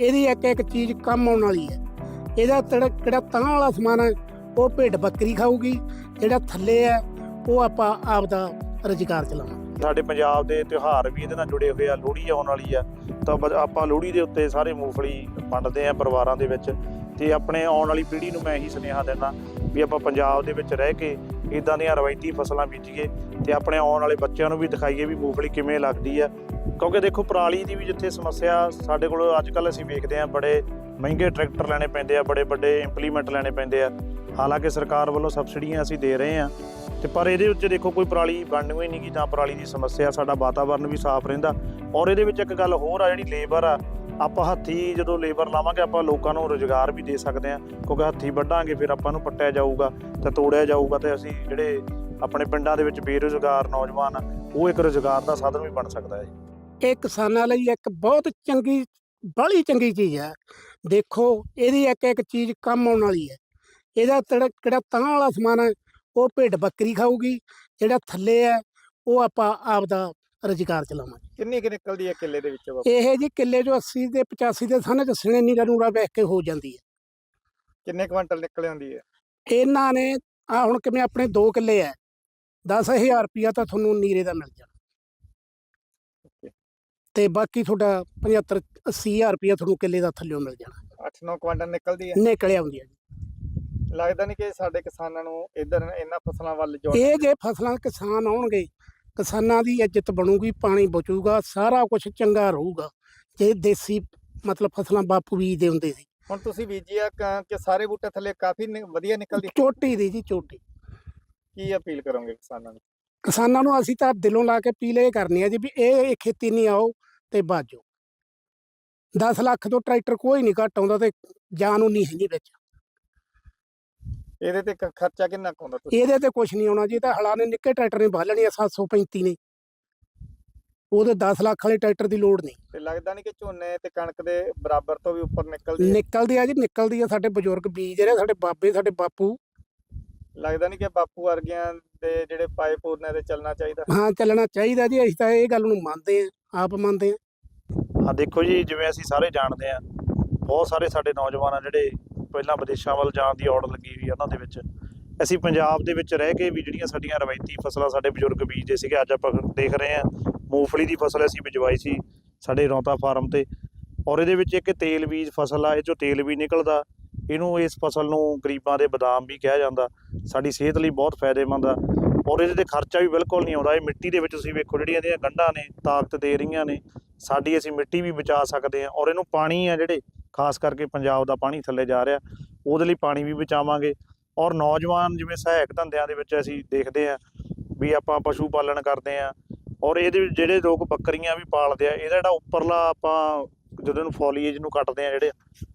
ਇਹਦੀ ਇੱਕ ਇੱਕ ਚੀਜ਼ ਕੰਮ ਆਉਣ ਵਾਲੀ ਹੈ। ਇਹਦਾ ਜਿਹੜਾ ਤਾਂ ਵਾਲਾ ਸਮਾਨ ਹੈ, ਉਹ ਭੇਡ ਬੱਕਰੀ ਖਾਊਗੀ, ਜਿਹੜਾ ਥੱਲੇ ਹੈ, ਉਹ ਆਪਾਂ ਆਪ ਦਾ ਰੁਜ਼ਗਾਰ ਚਲਾਵਾਂਗੇ। ਸਾਡੇ ਪੰਜਾਬ ਦੇ ਤਿਉਹਾਰ ਵੀ ਇਹਦੇ ਨਾਲ ਜੁੜੇ ਹੋਏ ਆ, ਲੋਹੜੀ ਆਉਣ ਵਾਲੀ ਆ। ਤਾਂ ਆਪਾਂ ਲੋਹੜੀ ਦੇ ਉੱਤੇ ਸਾਰੇ ਮੂੰਗਫਲੀ ਵੰਡਦੇ ਆ ਪਰਿਵਾਰਾਂ ਦੇ ਵਿੱਚ। ਤੇ ਆਪਣੇ ਆਉਣ ਵਾਲੀ ਪੀੜ੍ਹੀ ਨੂੰ ਮੈਂ ਇਹੀ ਸੁਨੇਹਾ ਦਿੰਦਾ ਵੀ ਆਪਾਂ ਪੰਜਾਬ ਦੇ ਵਿੱਚ ਰਹਿ ਕੇ ਇਦਾਂ ਦੀਆਂ ਰਵਾਇਤੀ ਫਸਲਾਂ ਬੀਜੀਏ ਤੇ ਆਪਣੇ ਆਉਣ ਵਾਲੇ ਬੱਚਿਆਂ ਨੂੰ ਵੀ ਦਿਖਾਈਏ ਵੀ ਮੂੰਗਫਲੀ ਕਿਵੇਂ ਲੱਗਦੀ ਆ। ਕਿਉਂਕਿ ਦੇਖੋ, ਪਰਾਲੀ ਦੀ ਵੀ ਜਿੱਥੇ ਸਮੱਸਿਆ ਸਾਡੇ ਕੋਲ ਅੱਜ ਕੱਲ ਅਸੀਂ ਵੇਖਦੇ ਆ ਬੜੇ ਮਹਿੰਗੇ ਟਰੈਕਟਰ ਲੈਣੇ ਪੈਂਦੇ ਆ, ਬੜੇ ਵੱਡੇ ਇੰਪਲੀਮੈਂਟ ਲੈਣੇ ਪੈਂਦੇ ਆ। ਹਾਲਾਂਕਿ ਸਰਕਾਰ ਵੱਲੋਂ ਸਬਸਿਡੀਆਂ ਅਸੀਂ ਦੇ ਰਹੇ ਆ ਤੇ ਪਰ ਇਹਦੇ ਵਿੱਚ ਦੇਖੋ, ਕੋਈ ਪਰਾਲੀ ਬਣਨੀ ਹੀ ਨਹੀਂ ਗੀ, ਤਾਂ ਪਰਾਲੀ ਦੀ ਸਮੱਸਿਆ ਸਾਡਾ ਵਾਤਾਵਰਨ ਵੀ ਸਾਫ਼ ਰਹਿੰਦਾ। ਔਰ ਇਹਦੇ ਵਿੱਚ ਇੱਕ ਗੱਲ ਹੋਰ ਆ, ਜਿਹੜੀ ਲੇਬਰ ਆ ਆਪਾਂ ਹੱਥੀ ਜਦੋਂ ਲੇਬਰ ਲਾਵਾਂਗੇ, ਆਪਾਂ ਲੋਕਾਂ ਨੂੰ ਰੋਜ਼ਗਾਰ ਵੀ ਦੇ ਸਕਦੇ ਆ ਕਿਉਂਕਿ ਹੱਥੀ ਵੱਢਾਂਗੇ, ਫਿਰ ਆਪਾਂ ਨੂੰ ਪੱਟਿਆ ਜਾਊਗਾ ਤੇ ਤੋੜਿਆ ਜਾਊਗਾ ਤੇ ਅਸੀਂ ਜਿਹੜੇ ਆਪਣੇ ਪਿੰਡਾਂ ਦੇ ਵਿੱਚ ਬੇਰੁਜ਼ਗਾਰ ਨੌਜਵਾਨ ਉਹ ਇੱਕ ਰੋਜ਼ਗਾਰ ਦਾ ਸਾਧਨ ਵੀ ਬਣ ਸਕਦਾ ਹੈ। ਇਹ ਕਿਸਾਨਾਂ ਲਈ ਇੱਕ ਬਹੁਤ ਚੰਗੀ ਬੜੀ ਚੰਗੀ ਚੀਜ਼ ਹੈ। ਦੇਖੋ, ਇਹਦੀ ਇੱਕ ਇੱਕ ਚੀਜ਼ ਕੰਮ ਆਉਣ ਵਾਲੀ ਹੈ। ਇਹਦਾ ਤੜ ਕਿਹੜਾ ਤਾਂ ਵਾਲਾ ਸਮਾਨ ਹੈ, ਉਹ ਭੇਡ ਬੱਕਰੀ ਖਾਊਗੀ, ਜਿਹੜਾ ਥੱਲੇ ਹੈ, ਉਹ ਆਪਾਂ ਆਪ ਦਾ ਰੁਜ਼ਗਾਰ ਚਲਾਵਾਂਗੇ। ਕਿੰਨੀ ਕਿ ਨਿਕਲਦੀ ਹੈ ਕਿੱਲੇ ਦੇ ਵਿੱਚ ਬਾਪੂ ਇਹ ਜੀ ਕਿੱਲੇ ਜੋ 80 ਦੇ 85 ਦੇ ਸਨ ਚ ਸਣੇ ਨੀਰਾ ਨੂਰਾ ਵੇਖ ਕੇ ਹੋ ਜਾਂਦੀ ਹੈ। ਕਿੰਨੇ ਕੁਇੰਟਲ ਨਿਕਲ ਆਉਂਦੀ ਹੈ? ਇਹਨਾਂ ਨੇ ਆ ਹੁਣ ਕਿਵੇਂ ਆਪਣੇ 2 ਕਿੱਲੇ ਹੈ 10000 ਰੁਪਿਆ ਤਾਂ ਤੁਹਾਨੂੰ ਨੀਰੇ ਦਾ ਮਿਲ ਜਾਣਾ। ਤੇ ਬਾਕੀ ਤੁਹਾਡਾ 75 80000 ਰੁਪਿਆ ਤੁਹਾਨੂੰ ਕਿੱਲੇ ਦਾ ਥੱਲਿਓਂ ਮਿਲ ਜਾਣਾ। 8-9 ਕੁਇੰਟਲ ਨਿਕਲਦੀ ਹੈ? ਨਿਕਲ ਆਉਂਦੀ ਹੈ ਜੀ। ਲੱਗਦਾ ਨਹੀਂ ਕਿ ਸਾਡੇ ਕਿਸਾਨਾਂ ਨੂੰ ਇਧਰ ਇਹਨਾਂ ਫਸਲਾਂ ਵੱਲ ਜੋੜ ਇਹ ਜੇ ਫਸਲਾਂ ਕਿਸਾਨ ਆਉਣਗੇ ਕਿਸਾਨਾਂ ਦੀ ਇੱਜ਼ਤ ਬਣੂਗੀ ਪਾਣੀ ਬਚੂਗਾ ਸਾਰਾ ਕੁਝ ਚੰਗਾ ਰਹੂਗਾ। ਜੇ ਦੇਸੀ ਮਤਲਬ ਫਸਲਾਂ ਬਾਪੂ ਬੀਜਦੇ ਹੁੰਦੇ ਸੀ। ਹੁਣ ਤੁਸੀਂ ਬੀਜੀ ਆ ਕ- ਕਿ ਸਾਰੇ ਬੂਟੇ ਥੱਲੇ ਕਾਫੀ ਨਿ- ਵਧੀਆ ਨਿਕਲਦੀ? ਚੋਟੀ ਦੀ ਜੀ ਚੋਟੀ। ਕੀ ਅਪੀਲ ਕਰੋਗੇ ਕਿਸਾਨਾਂ ਨੂੰ? ਕਿਸਾਨਾਂ ਨੂੰ ਅਸੀਂ ਤਾਂ ਦਿਲੋਂ ਲਾ ਕੇ ਪੀਲੇ ਇਹ ਕਰਨੀ ਆ ਜੀ ਵੀ ਇਹ ਇਹ ਖੇਤੀ ਨਹੀਂ ਆਓ ਤੇ ਬਾਜੋ। 10 ਲੱਖ ਤੋਂ ਟਰੈਕਟਰ ਕੋਈ ਨਹੀਂ ਘੱਟ ਆਉਂਦਾ ਤੇ ਜਾਨ ਉਨੀ ਹੈਗੀ ਵਿੱਚ। ਇਹਦੇ ਤੇ ਖਰਚਾ ਕਿੰਨਾ ਕੁ ਆਉਂਦਾ ਤੁਸੀਂ? ਇਹਦੇ ਤੇ ਕੁਝ ਨਹੀਂ ਆਉਣਾ ਜੀ ਇਹ ਤਾਂ ਹਲਾ ਨੇ ਨਿੱਕੇ ਟਰੈਕਟਰ ਨੇ ਬਾਲਣੀ ਆ 735 ਨੇ। ਉਹਦੇ 10 ਲੱਖ ਵਾਲੇ ਟਰੈਕਟਰ ਦੀ ਲੋੜ ਨਹੀਂ। ਤੇ ਲੱਗਦਾ ਨਹੀਂ ਕਿ ਝੋਨੇ ਤੇ ਕਣਕ ਦੇ ਬਰਾਬਰ ਤੋਂ ਵੀ ਉੱਪਰ ਨਿਕਲਦੀ ਹੈ ਨਿਕਲਦੀ ਆ ਜੀ ਨਿਕਲਦੀ ਆ ਸਾਡੇ ਬਜ਼ੁਰਗ ਬੀਜ ਰਹੇ ਸਾਡੇ ਬਾਬੇ ਸਾਡੇ ਬਾਪੂ। ਲੱਗਦਾ ਨਹੀਂ ਕਿ ਬਾਪੂ ਵਰਗਿਆਂ ਦੇ ਜਿਹੜੇ ਪਾਏ ਪੂਰਨੇ ਤੇ ਚੱਲਣਾ ਚਾਹੀਦਾ? ਹਾਂ ਚੱਲਣਾ ਚਾਹੀਦਾ ਜੀ ਅਸੀਂ ਤਾਂ ਇਹ ਗੱਲ ਨੂੰ ਮੰਨਦੇ ਆ ਆਪ ਮੰਨਦੇ ਆ। ਆ ਦੇਖੋ ਜੀ ਜਿਵੇਂ ਅਸੀਂ ਸਾਰੇ ਜਾਣਦੇ ਆ ਬਹੁਤ ਸਾਰੇ ਸਾਡੇ ਨੌਜਵਾਨ ਆ ਜਿਹੜੇ ਪਹਿਲਾਂ ਵਿਦੇਸ਼ਾਂ ਵੱਲ ਜਾਣ ਦੀ ਔੜ ਲੱਗੀ ਹੋਈ ਉਹਨਾਂ ਦੇ ਵਿੱਚ। ਅਸੀਂ ਪੰਜਾਬ ਦੇ ਵਿੱਚ ਰਹਿ ਕੇ ਵੀ ਜਿਹੜੀਆਂ ਸਾਡੀਆਂ ਰਵਾਇਤੀ ਫਸਲਾਂ ਸਾਡੇ ਬਜ਼ੁਰਗ ਬੀਜਦੇ ਸੀਗੇ, ਅੱਜ ਆਪਾਂ ਦੇਖ ਰਹੇ ਹਾਂ, ਮੂੰਗਫਲੀ ਦੀ ਫਸਲ ਅਸੀਂ ਬਿਜਵਾਈ ਸੀ ਸਾਡੇ ਰੌਂਤਾ ਫਾਰਮ ਤੇ। ਔਰ ਇਹਦੇ ਵਿੱਚ ਇੱਕ ਤੇਲ ਬੀਜ ਫਸਲ ਆ, ਇਹ ਚੋਂ ਤੇਲ ਵੀ ਨਿਕਲਦਾ, ਇਹਨੂੰ ਇਸ ਫਸਲ ਨੂੰ ਗਰੀਬਾਂ ਦੇ ਬਦਾਮ ਵੀ ਕਿਹਾ ਜਾਂਦਾ। ਸਾਡੀ ਸਿਹਤ ਲਈ ਬਹੁਤ ਫਾਇਦੇਮੰਦ ਆ। ਔਰ ਇਹਦੇ ਤੇ ਖਰਚਾ ਵੀ ਬਿਲਕੁਲ ਨਹੀਂ ਆਉਂਦਾ, ਇਹ ਮਿੱਟੀ ਦੇ ਵਿੱਚ ਤੁਸੀਂ ਵੇਖੋ ਜਿਹੜੀਆਂ ਇਹਦੀਆਂ ਗੰਢਾਂ ਨੇ, ਤਾਕਤ ਦੇ ਰਹੀਆਂ ਨੇ, ਸਾਡੀ ਅਸੀਂ ਮਿੱਟੀ ਵੀ ਬਚਾ ਸਕਦੇ ਹਾਂ। ਔਰ ਇਹਨੂੰ ਪਾਣੀ ਆ ਜਿਹੜੇ ਖਾਸ ਕਰਕੇ ਪੰਜਾਬ ਦਾ ਪਾਣੀ ਥੱਲੇ ਜਾ ਰਿਹਾ, ਉਹਦੇ ਲਈ ਪਾਣੀ ਵੀ ਬਚਾਵਾਂਗੇ। ਔਰ ਨੌਜਵਾਨ ਜਿਵੇਂ ਸਹਾਇਕ ਧੰਦਿਆਂ ਦੇ ਵਿੱਚ ਅਸੀਂ ਦੇਖਦੇ ਆ ਵੀ ਆਪਾਂ ਪਸ਼ੂ ਪਾਲਣ ਕਰਦੇ ਆ ਔਰ ਇਹਦੇ ਵਿੱਚ ਜਿਹੜੇ ਲੋਕ ਬੱਕਰੀਆਂ ਵੀ ਪਾਲਦੇ ਆ, ਇਹਦਾ ਜਿਹੜਾ ਉੱਪਰਲਾ ਆਪਾਂ ਜਦੋਂ ਇਹਨੂੰ ਫੋਲੀਏਜ ਨੂੰ ਕੱਟਦੇ ਆ ਜਿਹੜੇ,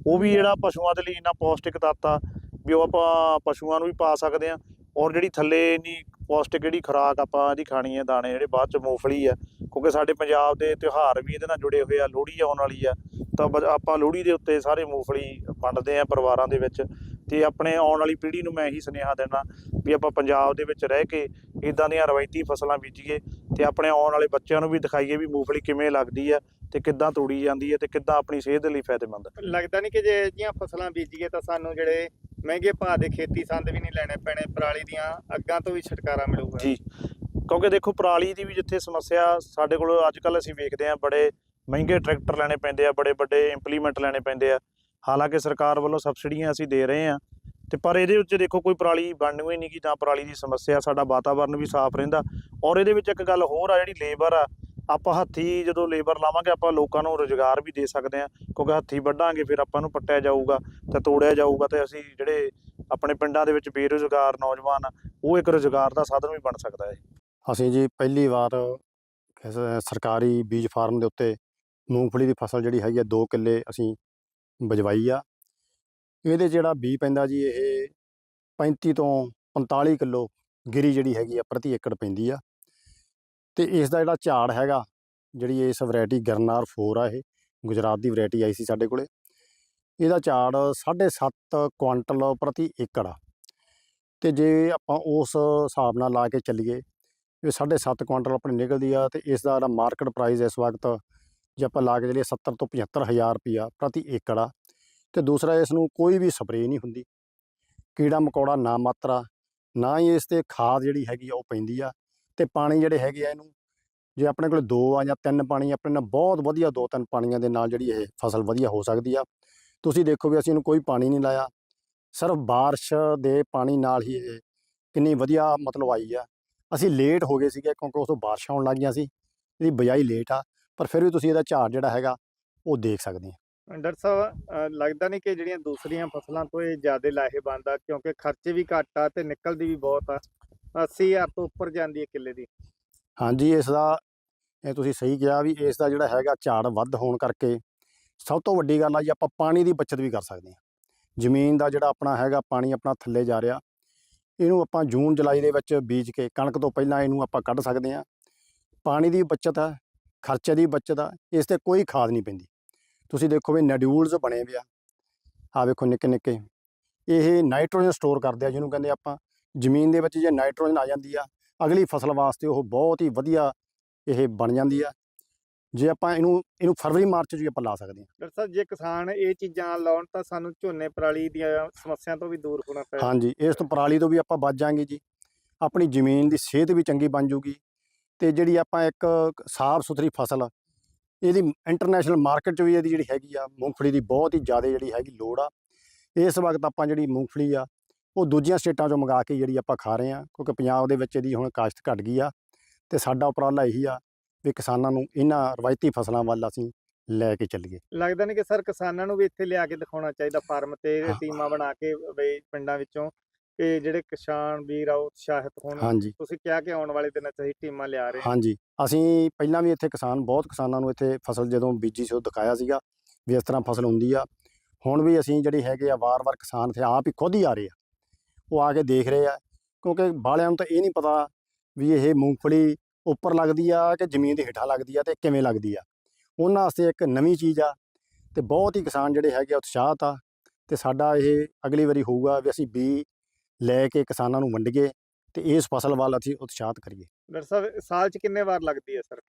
ਉਹ ਵੀ ਜਿਹੜਾ ਪਸ਼ੂਆਂ ਦੇ ਲਈ ਇੰਨਾ ਪੌਸ਼ਟਿਕ ਤੱਤ ਆ ਵੀ ਉਹ ਆਪਾਂ ਪਸ਼ੂਆਂ ਨੂੰ ਵੀ ਪਾ ਸਕਦੇ ਆ ਔਰ ਜਿਹੜੀ ਥੱਲੇ ਇੰਨੀ ਪੌਸ਼ਟਿਕ ਜਿਹੜੀ ਖੁਰਾਕ ਆਪਾਂ ਇਹਦੀ ਖਾਣੀ ਹੈ, ਦਾਣੇ ਜਿਹੜੇ ਬਾਅਦ ਚ ਮੂੰਗਫਲੀ ਆ, ਕਿਉਂਕਿ ਸਾਡੇ ਪੰਜਾਬ ਦੇ ਤਿਉਹਾਰ ਵੀ ਇਹਦੇ ਨਾਲ ਜੁੜੇ ਹੋਏ ਆ, ਲੋਹੜੀ ਆਉਣ ਵਾਲੀ ਆ ਤਾਂ ਆਪਾਂ ਲੋਹੜੀ ਦੇ ਉੱਤੇ ਸਾਰੇ ਮੂੰਗਫਲੀ ਵੰਡਦੇ ਆ ਪਰਿਵਾਰਾਂ ਦੇ ਵਿੱਚ ਤੇ ਆਪਣੇ ਆਉਣ ਵਾਲੀ ਪੀੜ੍ਹੀ ਨੂੰ ਮੈਂ ਇਹੀ ਸੁਨੇਹਾ ਦਿੰਦਾ ਵੀ ਆਪਾਂ ਪੰਜਾਬ ਦੇ ਵਿੱਚ ਰਹਿ ਕੇ ਇਦਾਂ ਦੀਆਂ ਰਵਾਇਤੀ ਫਸਲਾਂ ਬੀਜੀਏ ਤੇ ਆਪਣੇ ਆਉਣ ਵਾਲੇ ਬੱਚਿਆਂ ਨੂੰ ਵੀ ਦਿਖਾਈਏ ਵੀ ਮੂੰਗਫਲੀ ਕਿਵੇਂ ਲੱਗਦੀ ਆ ਤੇ ਕਿੱਦਾਂ ਤੋੜੀ ਜਾਂਦੀ ਹੈ ਤੇ ਕਿੱਦਾਂ ਆਪਣੀ ਸਿਹਤ ਦੇ ਲਈ ਫਾਇਦੇਮੰਦ। ਹੈ ਲੱਗਦਾ ਨਹੀਂ ਕਿ ਜੇ ਅਜਿਹੀਆਂ ਫਸਲਾਂ ਬੀਜੀਏ ਤਾਂ ਸਾਨੂੰ ਜਿਹੜੇ ਮਹਿੰਗੇ ਭਾਅ ਦੇ ਖੇਤੀ ਸੰਦ ਵੀ ਨਹੀਂ ਲੈਣੇ ਪੈਣੇ ਪਰਾਲੀ ਦੀਆਂ ਅੱਗਾਂ ਤੋਂ ਵੀ ਛੁਟਕਾਰਾ ਮਿਲੂਗਾ। ਜੀ ਕਿਉਂਕਿ ਦੇਖੋ ਪਰਾਲੀ ਦੀ ਵੀ ਜਿੱਥੇ ਸਮੱਸਿਆ ਸਾਡੇ ਕੋਲ ਅੱਜ ਕੱਲ ਅਸੀਂ ਵੇਖਦੇ ਆ ਬੜੇ ਮਹਿੰਗੇ ਟਰੈਕਟਰ ਲੈਣੇ ਪੈਂਦੇ ਆ, ਬੜੇ ਵੱਡੇ ਇੰਪਲੀਮੈਂਟ ਲੈਣੇ ਪੈਂਦੇ ਆ। ਹਾਲਾਂਕਿ ਸਰਕਾਰ ਵੱਲੋਂ ਸਬਸਿਡੀਆਂ ਅਸੀਂ ਦੇ ਰਹੇ ਆ ਤੇ ਪਰ ਇਹਦੇ ਵਿੱਚ ਦੇਖੋ ਕੋਈ ਪਰਾਲੀ ਬਣਨੀ ਹੀ ਨਹੀਂ ਕਿ ਜਾਂ ਪਰਾਲੀ ਦੀ ਸਮੱਸਿਆ ਸਾਡਾ ਵਾਤਾਵਰਨ ਵੀ ਸਾਫ਼ ਰਹਿੰਦਾ। ਔਰ ਇਹਦੇ ਵਿੱਚ ਇੱਕ ਗੱਲ ਹੋਰ ਆ, ਜਿਹੜੀ ਲੇਬਰ ਆ, ਆਪਾਂ ਹੱਥੀ ਜਦੋਂ ਲੇਬਰ ਲਾਵਾਂਗੇ, ਆਪਾਂ ਲੋਕਾਂ ਨੂੰ ਰੋਜ਼ਗਾਰ ਵੀ ਦੇ ਸਕਦੇ ਆ ਕਿਉਂਕਿ ਹੱਥੀ ਵੱਢਾਂਗੇ, ਫਿਰ ਆਪਾਂ ਨੂੰ ਪੱਟਿਆ ਜਾਊਗਾ ਤੇ ਤੋੜਿਆ ਜਾਊਗਾ ਤੇ ਅਸੀਂ ਜਿਹੜੇ ਆਪਣੇ ਪਿੰਡਾਂ ਦੇ ਵਿੱਚ ਬੇਰੁਜ਼ਗਾਰ ਨੌਜਵਾਨ ਉਹ ਇੱਕ ਰੋਜ਼ਗਾਰ ਦਾ ਸਾਧਨ ਵੀ ਬਣ ਸਕਦਾ ਹੈ। ਅਸੀਂ ਜੀ ਪਹਿਲੀ ਵਾਰ ਸਰਕਾਰੀ ਬੀਜ ਫਾਰਮ ਦੇ ਉੱਤੇ ਮੂੰਗਫਲੀ ਦੀ ਫਸਲ ਜਿਹੜੀ ਹੈਗੀ ਆ 2 ਕਿੱਲੇ ਅਸੀਂ ਬਜਵਾਈ ਆ। ਇਹਦੇ ਜਿਹੜਾ ਬੀ ਪੈਂਦਾ ਜੀ, ਇਹ 35 ਤੋਂ 45 ਕਿਲੋ ਗਿਰੀ ਜਿਹੜੀ ਹੈਗੀ ਆ, ਪ੍ਰਤੀ ਏਕੜ ਪੈਂਦੀ ਆ। ਤੇ ਇਸ ਦਾ ਜਿਹੜਾ ਝਾੜ ਹੈਗਾ, ਜਿਹੜੀ ਇਸ ਵੈਰਾਈਟੀ ਗਰਨਾਰ 4 ਆ ਇਹ, ਗੁਜਰਾਤ ਦੀ ਵੈਰਾਈਟੀ ਆਈ ਸੀ ਸਾਡੇ ਕੋਲੇ, ਇਹਦਾ ਝਾੜ 7.5 ਕੁਆਂਟਲ ਪ੍ਰਤੀ ਏਕੜ ਆ। ਤੇ ਜੇ ਆਪਾਂ ਉਸ ਹਿਸਾਬ ਨਾਲ ਲਾ ਕੇ ਚੱਲੀਏ, ਇਹ 7.5 ਕੁਇੰਟਲ ਆਪਣੀ ਨਿਕਲਦੀ ਆ ਤੇ ਇਸ ਦਾ ਜਿਹੜਾ ਮਾਰਕੀਟ ਪ੍ਰਾਈਸ ਇਸ ਵਕਤ ਜੇ ਆਪਾਂ ਲਾ ਕੇ ਚਲੀਏ 70 ਤੋਂ 75000 ਰੁਪਇਆ ਪ੍ਰਤੀ ਏਕੜ ਆ, ਤੇ ਦੂਸਰਾ ਇਸ ਨੂੰ ਕੋਈ ਵੀ ਸਪਰੇਅ ਨਹੀਂ ਹੁੰਦੀ। ਕੀੜਾ ਮਕੌੜਾ ਨਾ ਮਾਤਰਾ, ਨਾ ਹੀ ਇਸ ਤੇ ਖਾਦ ਜਿਹੜੀ ਹੈਗੀ ਆ ਉਹ ਪੈਂਦੀ ਆ, ਤੇ ਪਾਣੀ ਜਿਹੜੇ ਹੈਗੇ ਆ ਇਹਨੂੰ, ਜੇ ਆਪਣੇ ਕੋਲ ਦੋ ਆ ਜਾਂ ਤਿੰਨ ਪਾਣੀ, ਆਪਣੇ ਨਾਲ ਬਹੁਤ ਵਧੀਆ ਦੋ ਤਿੰਨ ਪਾਣੀਆਂ ਦੇ ਨਾਲ ਜਿਹੜੀ ਇਹ ਫਸਲ ਵਧੀਆ ਹੋ ਸਕਦੀ ਆ। ਤੁਸੀਂ ਦੇਖੋ ਵੀ ਅਸੀਂ ਇਹਨੂੰ ਕੋਈ ਪਾਣੀ ਨਹੀਂ ਲਾਇਆ, ਸਿਰਫ ਬਾਰਿਸ਼ ਦੇ ਪਾਣੀ ਨਾਲ ਹੀ ਇਹ ਕਿੰਨੀ ਵਧੀਆ ਮਤਲਬ ਆਈ ਆ। ਅਸੀਂ ਲੇਟ ਹੋ ਗਏ ਸੀਗੇ ਕਿਉਂਕਿ ਉਸ ਤੋਂ ਬਾਰਿਸ਼ਾਂ ਆਉਣ ਗਈਆਂ ਸੀ, ਇਹਦੀ ਬਜਾਈ ਲੇਟ ਆ। ਪਰ ਫਿਰ ਵੀ ਤੁਸੀਂ ਇਹਦਾ ਝਾੜ ਜਿਹੜਾ ਹੈਗਾ ਉਹ ਦੇਖ ਸਕਦੇ ਆ। ਡਾਕਟਰ ਸਾਹਿਬ ਲੱਗਦਾ ਨਹੀਂ ਕਿ ਜਿਹੜੀਆਂ ਦੂਸਰੀਆਂ ਫਸਲਾਂ ਤੋਂ ਇਹ ਜ਼ਿਆਦਾ ਲਾਹੇਵੰਦ ਆ ਕਿਉਂਕਿ ਖਰਚੇ ਵੀ ਘੱਟ ਆ ਤੇ ਨਿਕਲਦੀ ਵੀ ਬਹੁਤ ਆ। 80000 ਤੋਂ ਉੱਪਰ ਜਾਂਦੀ ਹੈ ਕਿੱਲੇ ਦੀ। ਹਾਂਜੀ ਇਸ ਦਾ ਇਹ ਤੁਸੀਂ ਸਹੀ ਕਿਹਾ ਵੀ ਇਸ ਦਾ ਜਿਹੜਾ ਹੈਗਾ ਝਾੜ ਵੱਧ ਹੋਣ ਕਰਕੇ ਸਭ ਤੋਂ ਵੱਡੀ ਗੱਲ ਆ ਜੀ ਆਪਾਂ ਪਾਣੀ ਦੀ ਬਚਤ ਵੀ ਕਰ ਸਕਦੇ ਹਾਂ ਜ਼ਮੀਨ ਦਾ ਜਿਹੜਾ ਆਪਣਾ ਹੈਗਾ ਪਾਣੀ ਆਪਣਾ ਥੱਲੇ ਜਾ ਰਿਹਾ ਇਹਨੂੰ ਆਪਾਂ ਜੂਨ ਜੁਲਾਈ ਦੇ ਵਿੱਚ ਬੀਜ ਕੇ ਕਣਕ ਤੋਂ ਪਹਿਲਾਂ ਇਹਨੂੰ ਆਪਾਂ ਕੱਢ ਸਕਦੇ ਹਾਂ ਪਾਣੀ ਦੀ ਬਚਤ ਹੈ ਖਰਚੇ ਦੀ ਬਚਤ ਆ ਇਸ ਤੇ ਕੋਈ ਖਾਦ ਨਹੀਂ ਪੈਂਦੀ। ਤੁਸੀਂ ਦੇਖੋ ਵੀ ਨਡਿਊਲਸ ਬਣੇ ਆ। ਆ ਵੇਖੋ ਨਿੱਕੇ ਨਿੱਕੇ। ਇਹ ਨਾਈਟ੍ਰੋਜਨ ਸਟੋਰ ਕਰਦੇ ਆ ਜਿਹਨੂੰ ਕਹਿੰਦੇ ਆਪਾਂ। ਜ਼ਮੀਨ ਦੇ ਵਿੱਚ ਜੇ ਨਾਈਟ੍ਰੋਜਨ ਆ ਜਾਂਦੀ ਆ ਅਗਲੀ ਫਸਲ ਵਾਸਤੇ ਉਹ ਬਹੁਤ ਹੀ ਵਧੀਆ ਇਹ ਬਣ ਜਾਂਦੀ ਆ। ਜੇ ਆਪਾਂ ਇਹਨੂੰ ਇਹਨੂੰ ਫਰਵਰੀ ਮਾਰਚ 'ਚ ਵੀ ਆਪਾਂ ਲਾ ਸਕਦੇ ਹਾਂ ਡਾਕਟਰ ਸਾਹਿਬ ਜੇ ਕਿਸਾਨ ਇਹ ਚੀਜ਼ਾਂ ਲਾਉਣ ਤਾਂ ਸਾਨੂੰ ਝੋਨੇ ਪਰਾਲੀ ਦੀਆਂ ਸਮੱਸਿਆ ਤੋਂ ਵੀ ਦੂਰ ਹੋਣਾ ਪਏਗਾ ਹਾਂਜੀ ਇਸ ਤੋਂ ਪਰਾਲੀ ਤੋਂ ਵੀ ਆਪਾਂ ਬਚ ਜਾਾਂਗੇ ਜੀ। ਆਪਣੀ ਜ਼ਮੀਨ ਦੀ ਸਿਹਤ ਵੀ ਚੰਗੀ ਬਣ ਜੂਗੀ। ਤੇ ਜਿਹੜੀ ਆਪਾਂ ਇੱਕ ਸਾਫ਼ ਸੁਥਰੀ ਫਸਲ ਇਹਦੀ ਇੰਟਰਨੈਸ਼ਨਲ ਮਾਰਕੀਟ 'ਚ ਵੀ ਇਹਦੀ ਜਿਹੜੀ ਹੈਗੀ ਆ ਮੂੰਗਫਲੀ ਦੀ ਬਹੁਤ ਹੀ ਜ਼ਿਆਦਾ ਜਿਹੜੀ ਹੈਗੀ ਲੋੜ ਆ ਇਸ ਵਕਤ ਆਪਾਂ ਜਿਹੜੀ ਮੂੰਗਫਲੀ ਆ ਉਹ ਦੂਜੀਆਂ ਸਟੇਟਾਂ 'ਚੋਂ ਮੰਗਾ ਕੇ ਜਿਹੜੀ ਆਪਾਂ ਖਾ ਰਹੇ ਆ ਕਿਉਂਕਿ ਪੰਜਾਬ ਦੇ ਵਿੱਚ ਇਹਦੀ ਹੁਣ ਕਾਸ਼ਤ ਘਟ ਗਈ ਆ ਤੇ ਸਾਡਾ ਉਪਰਾਲਾ ਇਹੀ ਆ ਵੀ ਕਿਸਾਨਾਂ ਨੂੰ ਇਹਨਾਂ ਰਵਾਇਤੀ ਫਸਲਾਂ ਵੱਲ ਅਸੀਂ ਲੈ ਕੇ ਚੱਲੀਏ ਲੱਗਦਾ ਨਹੀਂ ਕਿ ਸਰ ਕਿਸਾਨਾਂ ਨੂੰ ਵੀ ਇੱਥੇ ਲਿਆ ਕੇ ਦਿਖਾਉਣਾ ਚਾਹੀਦਾ ਫਾਰਮ ਤੇ। ਟੀਮਾਂ ਬਣਾ ਕੇ ਵੀ ਪਿੰਡਾਂ ਵਿੱਚੋਂ ਕਿ ਜਿਹੜੇ ਕਿਸਾਨ ਵੀਰ ਆ ਉਹ ਉਤਸ਼ਾਹਿਤ ਹੋਣ। ਹਾਂਜੀ। ਤੁਸੀਂ ਕਿਹਾ ਕਿ ਆਉਣ ਵਾਲੇ ਦਿਨਾਂ 'ਚ ਅਸੀਂ ਟੀਮਾਂ ਲਿਆ ਰਹੇ ਹਾਂ। ਹਾਂਜੀ। ਅਸੀਂ ਪਹਿਲਾਂ ਵੀ ਇੱਥੇ ਕਿਸਾਨ ਬਹੁਤ ਕਿਸਾਨਾਂ ਨੂੰ ਇੱਥੇ ਫਸਲ ਜਦੋਂ ਬੀਜੀ ਸੀ ਉਹ ਦਿਖਾਇਆ ਸੀਗਾ ਵੀ ਇਸ ਤਰ੍ਹਾਂ ਫਸਲ ਹੁੰਦੀ ਆ। ਹੁਣ ਵੀ ਅਸੀਂ ਜਿਹੜੀ ਹੈਗੇ ਆ ਵਾਰ-ਵਾਰ ਕਿਸਾਨ ਇੱਥੇ ਆਪ ਹੀ ਖੁਦ ਹੀ ਆ ਰਹੇ ਆ। ਉਹ ਆ ਕੇ ਦੇਖ ਰਹੇ ਆ ਕਿਉਂਕਿ ਬਾਲਿਆਂ ਨੂੰ ਤਾਂ ਇਹ ਨਹੀਂ ਪਤਾ ਵੀ ਇਹ ਮੂੰਗਫਲੀ ਉੱਪਰ ਲੱਗਦੀ ਆ ਕਿ ਜ਼ਮੀਨ ਦੇ ਹੇਠਾਂ ਲੱਗਦੀ ਆ ਤੇ ਕਿਵੇਂ ਲੱਗਦੀ ਆ। ਉਹਨਾਂ ਵਾਸਤੇ ਇੱਕ ਨਵੀਂ ਚੀਜ਼ ਆ ਤੇ ਬਹੁਤ ਹੀ ਕਿਸਾਨ ਜਿਹੜੇ ਹੈਗੇ ਉਤਸ਼ਾਹਤ ਆ ਤੇ ਸਾਡਾ ਇਹ ਅਗਲੀ ਵਾਰੀ ਹੋਊਗਾ ਵੀ ਅਸੀਂ ਬੀ ਲੈ ਕੇ ਕਿਸਾਨਾਂ ਨੂੰ ਵੰਡੀਏ ਤੇ ਇਸ ਫਸਲ ਵੱਲ ਅਸੀਂ ਉਤਸ਼ਾਹਤ ਕਰੀਏ। ਡਾਕਟਰ ਸਾਹਿਬ ਸਾਲ 'ਚ ਕਿੰਨੇ ਵਾਰ ਲੱਗਦੀ ਹੈ ਸਰ?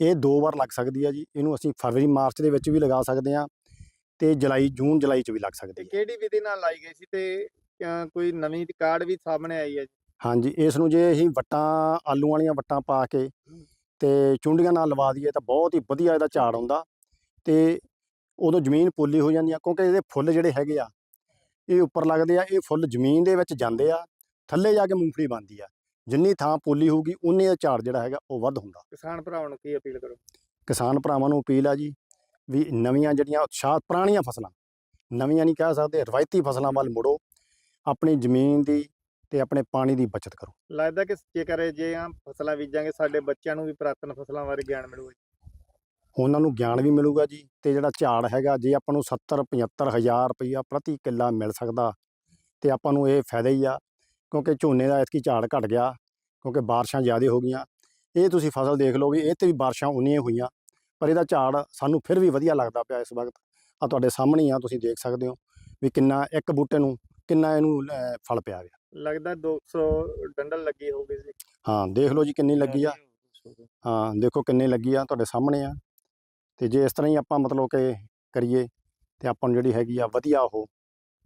ਇਹ ਦੋ ਵਾਰ ਲੱਗ ਸਕਦੀ ਆ ਜੀ। ਇਹਨੂੰ ਅਸੀਂ ਫਰਵਰੀ ਮਾਰਚ ਦੇ ਵਿੱਚ ਵੀ ਲਗਾ ਸਕਦੇ ਆ ਤੇ ਜੁਲਾਈ ਜੂਨ ਜੁਲਾਈ ਚ ਵੀ ਲੱਗ ਸਕਦੀ ਹੈ ਕਿਹੜੀ ਵਿਧੀ ਨਾਲ ਲਾਈ ਗਈ ਸੀ ਤੇ ਕੋਈ ਨਵੀਂ ਕਾਰਡ ਵੀ ਸਾਹਮਣੇ ਆਈ ਹੈ ਜੀ? ਹਾਂਜੀ ਇਸ ਨੂੰ ਜੇ ਅਸੀਂ ਵੱਟਾਂ ਆਲੂ ਵਾਲੀਆਂ ਵੱਟਾਂ ਪਾ ਕੇ ਤੇ ਚੁੰਡੀਆਂ ਨਾਲ ਲਵਾ ਦਈਏ ਤਾਂ ਬਹੁਤ ਹੀ ਵਧੀਆ ਇਹਦਾ ਝਾੜ ਆਉਂਦਾ ਤੇ ਉਦੋਂ ਜ਼ਮੀਨ ਪੋਲੀ ਹੋ ਜਾਂਦੀ ਆ ਕਿਉਂਕਿ ਇਹਦੇ ਫੁੱਲ ਜਿਹੜੇ ਹੈਗੇ ਆ ਇਹ ਉੱਪਰ ਲੱਗਦੇ ਆ ਇਹ ਫੁੱਲ ਜ਼ਮੀਨ ਦੇ ਵਿੱਚ ਜਾਂਦੇ ਆ ਥੱਲੇ ਜਾ ਕੇ ਮੂੰਗਫਲੀ ਬਣਦੀ ਆ ਜਿੰਨੀ ਥਾਂ ਪੋਲੀ ਹੋਊਗੀ ਉਨੇ ਇਹ ਝਾੜ ਜਿਹੜਾ ਹੈਗਾ ਉਹ ਵੱਧ ਹੁੰਦਾ। ਕਿਸਾਨ ਭਰਾਵਾਂ ਨੂੰ ਕੀ ਅਪੀਲ ਕਰੋ? ਕਿਸਾਨ ਭਰਾਵਾਂ ਨੂੰ ਅਪੀਲ ਆ ਜੀ ਵੀ ਨਵੀਆਂ ਜਿਹੜੀਆਂ ਉਤਸ਼ਾਹ ਪੁਰਾਣੀਆਂ ਫਸਲਾਂ ਨਵੀਆਂ ਨਹੀਂ ਕਹਿ ਸਕਦੇ ਰਵਾਇਤੀ ਫਸਲਾਂ ਵੱਲ ਮੁੜੋ ਆਪਣੀ ਜ਼ਮੀਨ ਦੀ ਤੇ ਆਪਣੇ ਪਾਣੀ ਦੀ ਬਚਤ ਕਰੋ। ਲੱਗਦਾ ਕਿ ਜੇਕਰ ਜੇ ਆ ਫਸਲਾਂ ਬੀਜਾਂਗੇ ਸਾਡੇ ਬੱਚਿਆਂ ਨੂੰ ਵੀ ਪੁਰਾਤਨ ਫਸਲਾਂ ਬਾਰੇ ਗਿਆਨ ਮਿਲੂਗਾ। ਉਹਨਾਂ ਨੂੰ ਗਿਆਨ ਵੀ ਮਿਲੂਗਾ ਜੀ ਤੇ ਜਿਹੜਾ ਝਾੜ ਹੈਗਾ ਜੇ ਆਪਾਂ ਨੂੰ 70 75 ਹਜ਼ਾਰ ਰੁਪਈਆ ਪ੍ਰਤੀ ਕਿੱਲਾ ਮਿਲ ਸਕਦਾ ਤੇ ਆਪਾਂ ਨੂੰ ਇਹ ਫਾਇਦਾ ਹੀ ਆ ਕਿਉਂਕਿ ਝੋਨੇ ਦਾ ਐਤਕੀ ਝਾੜ ਘਟ ਗਿਆ ਕਿਉਂਕਿ ਬਾਰਿਸ਼ਾਂ ਜ਼ਿਆਦਾ ਹੋ ਗਈਆਂ। ਇਹ ਤੁਸੀਂ ਫਸਲ ਦੇਖ ਲਓ ਵੀ ਇਹ ਤੇ ਵੀ ਬਾਰਿਸ਼ਾਂ ਉਨੀਆਂ ਹੋਈਆਂ ਪਰ ਇਹਦਾ ਝਾੜ ਸਾਨੂੰ ਫਿਰ ਵੀ ਵਧੀਆ ਲੱਗਦਾ ਪਿਆ ਇਸ ਵਕਤ। ਆ ਤੁਹਾਡੇ ਸਾਹਮਣੇ ਆ ਤੁਸੀਂ ਦੇਖ ਸਕਦੇ ਹੋ ਵੀ ਕਿੰਨਾ ਇੱਕ ਬੂਟੇ ਨੂੰ ਕਿੰਨਾ ਇਹਨੂੰ ਫਲ ਪਿਆ ਗਿਆ। ਲੱਗਦਾ 200 ਡੰਡਲ ਲੱਗੀ ਹੋਊਗੀ ਜੀ। ਹਾਂ ਦੇਖ ਲਓ ਜੀ ਕਿੰਨੀ ਲੱਗੀ ਆ। ਹਾਂ ਦੇਖੋ ਕਿੰਨੀ ਲੱਗੀ ਆ ਤੁਹਾਡੇ ਸਾਹਮਣੇ ਆ। ਤੇ ਜੇ ਇਸ ਤਰ੍ਹਾਂ ਹੀ ਆਪਾਂ ਮਤਲਬ ਕਿ ਕਰੀਏ ਤੇ ਆਪਾਂ ਨੂੰ ਜਿਹੜੀ ਹੈਗੀ ਆ ਵਧੀਆ ਉਹ